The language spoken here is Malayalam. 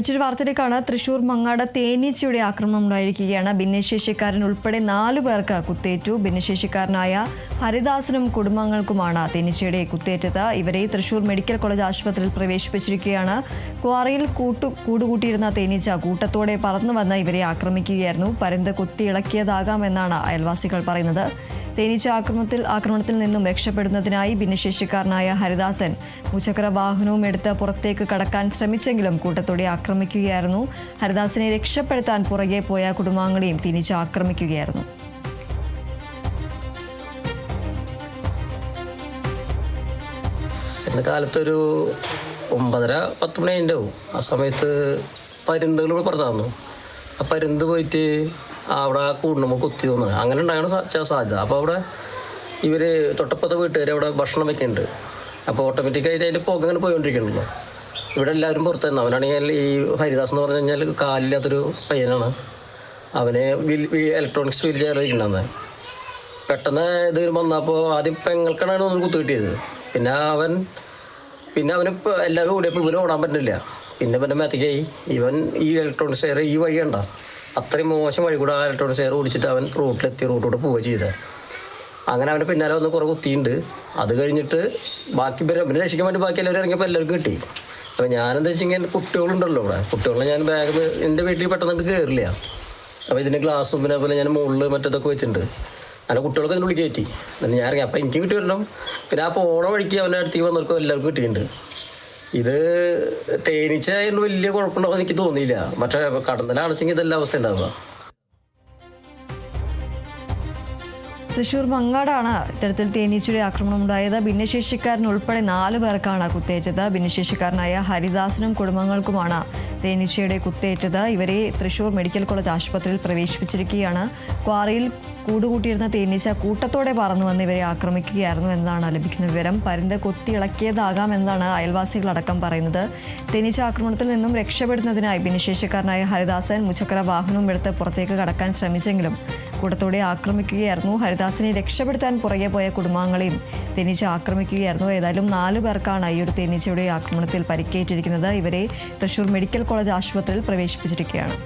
മറ്റൊരു വാർത്തയിലേക്കാണ് തൃശൂർ മങ്ങാട് തേനീച്ചയുടെ ആക്രമണം ഉണ്ടായിരിക്കുകയാണ്. ഭിന്നശേഷിക്കാരൻ ഉൾപ്പെടെ നാലു പേർക്ക് കുത്തേറ്റു. ഭിന്നശേഷിക്കാരനായ ഹരിദാസനും കുടുംബങ്ങൾക്കുമാണ് തേനീച്ചയുടെ കുത്തേറ്റത്. ഇവരെ തൃശൂർ മെഡിക്കൽ കോളേജ് ആശുപത്രിയിൽ പ്രവേശിപ്പിച്ചിരിക്കുകയാണ്. ക്വാറിയിൽ കൂട്ടു കൂടുകൂട്ടിയിരുന്ന തേനീച്ച കൂട്ടത്തോടെ പറന്നു വന്ന് ഇവരെ ആക്രമിക്കുകയായിരുന്നു. പരുന്ത് കുത്തിയിളക്കിയതാകാമെന്നാണ് അയൽവാസികൾ പറയുന്നത്. തേനീച്ച ആക്രമണത്തിൽ ആക്രമണത്തിൽ നിന്നും രക്ഷപ്പെടുന്നതിനായി ഭിന്നശേഷിക്കാരനായ ഹരിദാസൻ മുച്ചക്ര വാഹനവും എടുത്ത് പുറത്തേക്ക് കടക്കാൻ ശ്രമിച്ചെങ്കിലും കൂട്ടത്തോടെ ആക്രമിക്കുകയായിരുന്നു. ഹരിദാസിനെ രക്ഷപ്പെടുത്താൻ പുറകെ പോയ കുടുംബാംഗങ്ങളെയും തേനീച്ച ആക്രമിക്കുകയായിരുന്നു. ഇന്ന് കാലത്തൊരു ഒമ്പതര പത്ത് മണി ഉണ്ടാവും ആ സമയത്ത് പരുന്തുകൾ പുറത്താന്നു ആ പരുന്ത് പോയിട്ട് അവിടെ കൂടുമ്പോൾ കുത്തി തോന്നുന്നു അങ്ങനെ ഉണ്ടാകാൻ സാധ്യത. അപ്പോൾ അവിടെ ഇവർ തൊട്ടപ്പുറത്തെ വീട്ടുകാർ അവിടെ ഭക്ഷണം വെക്കുന്നുണ്ട് അപ്പോൾ ഓട്ടോമാറ്റിക്കായിട്ട് അതിന്റെ പുക അങ്ങനെ പോയിക്കൊണ്ടിരിക്കണല്ലോ ഇവിടെ എല്ലാവരും പുറത്തായിരുന്നു അവനാണെങ്കിൽ ഈ ഹരിദാസ് എന്ന് പറഞ്ഞു കഴിഞ്ഞാൽ കാലില്ലാത്തൊരു പയ്യനാണ്. അവന് ഇലക്ട്രോണിക്സ് വീൽ ചെയർ വയ്ക്കുന്നുണ്ടായിരുന്നത് പെട്ടെന്ന് ഇത് വന്നപ്പോൾ ആദ്യം പെങ്ങൾക്കാണ് ഒന്ന് കുത്തു കിട്ടിയത്. പിന്നെ അവൻ പിന്നെ അവന് എല്ലാവരും ഓടിയപ്പോൾ ഇവന് ഓടാൻ പറ്റുന്നില്ല. പിന്നെ പിന്നെ മെത്തക്കായി ഇവൻ ഈ ഇലക്ട്രോണിക്സ് ചെയർ ഈ വഴി കണ്ട. അത്രയും മോശം വഴി കൂടെ ആ ഷെയർ ഓടിച്ചിട്ട് അവൻ റൂട്ടിലെത്തി റൂട്ടിലൂടെ പോവുക ചെയ്തത് അങ്ങനെ അവന്റെ പിന്നാലെ വന്ന് കുറേ കുത്തിയുണ്ട് അത് കഴിഞ്ഞിട്ട് ബാക്കി പിന്നെ പിന്നെ രക്ഷിക്കാൻ വേണ്ടി ബാക്കി എല്ലാവരും ഇറങ്ങിയപ്പോൾ എല്ലാവർക്കും കിട്ടി. അപ്പോൾ ഞാനെന്താ വെച്ചെങ്കിൽ കുട്ടികളുണ്ടല്ലോ ഇവിടെ. കുട്ടികളെ ഞാൻ ബാഗ് എന്റെ വീട്ടിൽ പെട്ടെന്ന് കയറില്ല അപ്പോൾ ഇതിന്റെ ഗ്ലാസ്സും പിന്നെ അതുപോലെ ഞാൻ മുകളിൽ മറ്റേതൊക്കെ വെച്ചിട്ടുണ്ട്. അങ്ങനെ കുട്ടികളൊക്കെ അതിനുള്ളിൽ കയറ്റി എന്നിട്ട് ഞാൻ ഇറങ്ങി. അപ്പോൾ എനിക്ക് കിട്ടി വരണം. പിന്നെ ആ പോണ വഴിക്ക് അവന്റെ അടുത്തേക്ക് വന്നവർക്കും എല്ലാവർക്കും കിട്ടിയിട്ടുണ്ട്. ഇത് തേനീച്ച വലിയ കുഴപ്പമുണ്ടാവും എനിക്ക് തോന്നിയില്ല. മറ്റേ കടന്നലാണെങ്കിൽ ഇതെല്ലാം അവസ്ഥ ഉണ്ടാവുക. തൃശൂർ മങ്ങാടാണ് ഇത്തരത്തിൽ തേനീച്ചയുടെ ആക്രമണം ഉണ്ടായത്. ഭിന്നശേഷിക്കാരൻ ഉൾപ്പെടെ നാല് പേർക്കാണ് കുത്തേറ്റത്. ഭിന്നശേഷിക്കാരനായ ഹരിദാസനും കുടുംബങ്ങൾക്കുമാണ് തേനീച്ചയുടെ കുത്തേറ്റത്. ഇവരെ തൃശൂർ മെഡിക്കൽ കോളേജ് ആശുപത്രിയിൽ പ്രവേശിപ്പിച്ചിരിക്കുകയാണ്. ക്വാറിയിൽ കൂടുകൂട്ടിയിരുന്ന തേനീച്ച കൂട്ടത്തോടെ പറന്നു വന്ന് ഇവരെ ആക്രമിക്കുകയായിരുന്നു എന്നാണ് ലഭിക്കുന്ന വിവരം. പരുന്ത് കൊത്തിയിളക്കിയതാകാം എന്നാണ് അയൽവാസികളടക്കം പറയുന്നത്. തേനീച്ച ആക്രമണത്തിൽ നിന്നും രക്ഷപ്പെടുന്നതിനായി ഭിന്നശേഷിക്കാരനായ ഹരിദാസൻ മുച്ചക്ര വാഹനവും എടുത്ത് പുറത്തേക്ക് കടക്കാൻ ശ്രമിച്ചെങ്കിലും കൂട്ടത്തോടെ ആക്രമിക്കുകയായിരുന്നു ഹരിദാസിനെ രക്ഷപ്പെടുത്താൻ പുറകെ പോയ കുടുംബാംഗങ്ങളെയും തേനീച്ച ആക്രമിക്കുകയായിരുന്നു. ഏതായാലും നാല് പേർക്കാണ് ഈ ഒരു തേനീച്ചയുടെ ആക്രമണത്തിൽ പരിക്കേറ്റിരിക്കുന്നത്. ഇവരെ തൃശൂർ മെഡിക്കൽ കോളേജ് ആശുപത്രിയിൽ പ്രവേശിപ്പിച്ചിരിക്കുകയാണ്.